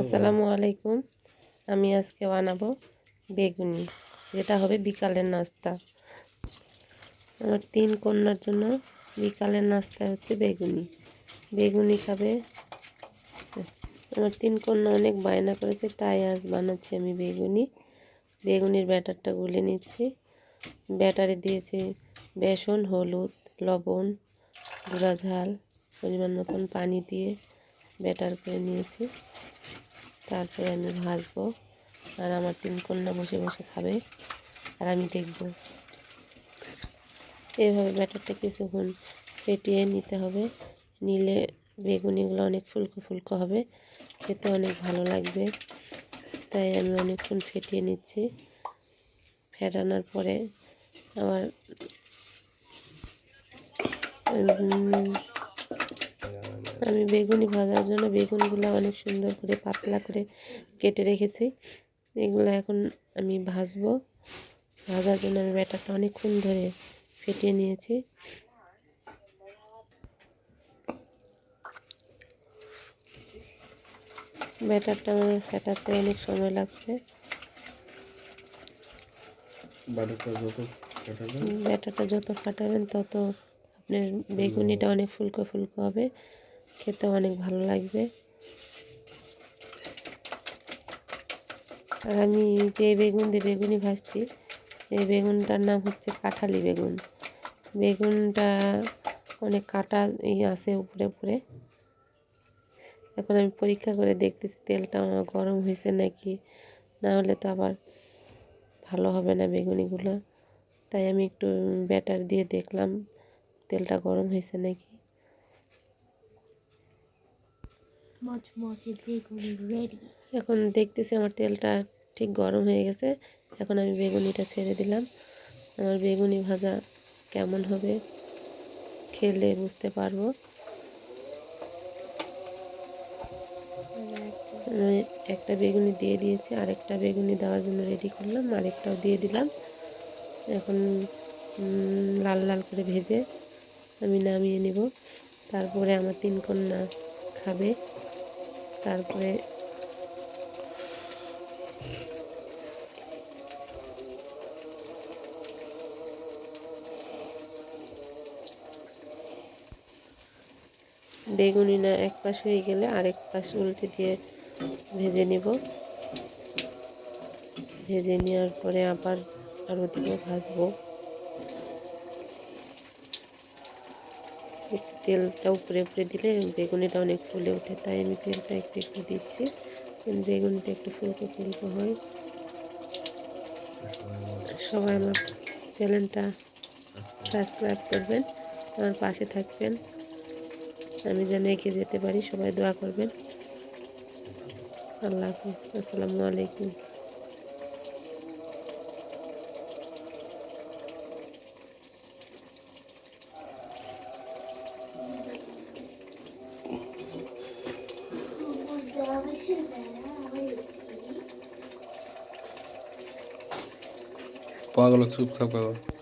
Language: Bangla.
আসসালামু আলাইকুম। আমি আজকে বানাবো বেগুনি, যেটা হবে বিকালের নাস্তা। আমার তিন কন্যার জন্য বিকালের নাস্তা হচ্ছে বেগুনি। বেগুনি খাবে। আমার তিন কন্যা অনেক বায়না করেছে, তাই আজ বানাচ্ছি আমি বেগুনি। বেগুনির ব্যাটারটা গুলে নিচ্ছি। ব্যাটারে দিয়েছি বেসন, হলুদ, লবণ, গুঁড়া ঝাল, পরিমাণ মতন পানি দিয়ে ব্যাটার করে নিয়েছি। তারপরে আমি ভাজবো। আর আমার তিন কন্যা বসে বসে খাবে। আর আমি দেখব। এভাবে ব্যাটারটা কিছুক্ষণ ফেটিয়ে নিতে হবে। নিলে বেগুনিগুলো অনেক ফুলকো ফুলকো হবে। খেতে অনেক ভালো লাগবে। তাই আমি অনেকক্ষণ ফেটিয়ে নিচ্ছি। ফেটানোর পরে আবার আমি বেগুনি ভাজার জন্য বেগুনগুলো অনেক সুন্দর করে পাতলা করে কেটে রেখেছি। এগুলো এখন আমি ভাজবো। ভাজার জন্য আমি ব্যাটারটা অনেকক্ষণ ধরে ফেটিয়ে নিয়েছি। ব্যাটারটা আমার ফেটাতে অনেক সময় লাগছে। ব্যাটারটা যত ফাটাবেন। তত আপনার বেগুনিটা অনেক ফুলকো ফুলকো হবে। খেতে অনেক ভালো লাগবে। আর আমি যে বেগুন দিয়ে বেগুনি ভাজছি, এই বেগুনটার নাম হচ্ছে কাঁঠালি বেগুন। বেগুনটা অনেক কাটা এই আছে উপরে উপরে। এখন আমি পরীক্ষা করে দেখতেছি তেলটা আমার গরম হয়েছে নাকি, না হলে তো আবার ভালো হবে না বেগুনিগুলো। তাই আমি একটু ব্যাটার দিয়ে দেখলাম তেলটা গরম হয়েছে নাকি। এখন দেখতেছি আমার তেলটা ঠিক গরম হয়ে গেছে। এখন আমি বেগুনিটা ছেড়ে দিলাম। আমার বেগুনি ভাজা কেমন হবে খেলে বুঝতে পারব। আমি একটা বেগুনি দিয়ে দিয়েছি, আরেকটা বেগুনি দেওয়ার জন্য রেডি করলাম, আরেকটাও দিয়ে দিলাম। এখন লাল লাল করে ভেজে আমি নামিয়ে নিব। তারপরে আমার তিন কন্যা খাবে। তারপরে বেগুনি না এক পাশ হয়ে গেলে আরেক পাশ উল্টে দিয়ে ভেজে নিব। ভেজে নেওয়ার পরে আবার আরও দিকে ভাজবো। তেলটা উপরে উপরে দিলে বেগুনিটা অনেক ফুলে ওঠে, তাই আমি তেলটা একটু একটু দিচ্ছি। বেগুনিটা একটু ফুলকো ফুলকো হয়। সবাই আমার চ্যানেলটা সাবস্ক্রাইব করবেন, আমার পাশে থাকবেন। আমি যেন এগিয়ে যেতে পারি, সবাই দোয়া করবেন। আল্লাহ হাফিজ, আসসালামু আলাইকুম। पागल चुप था पागल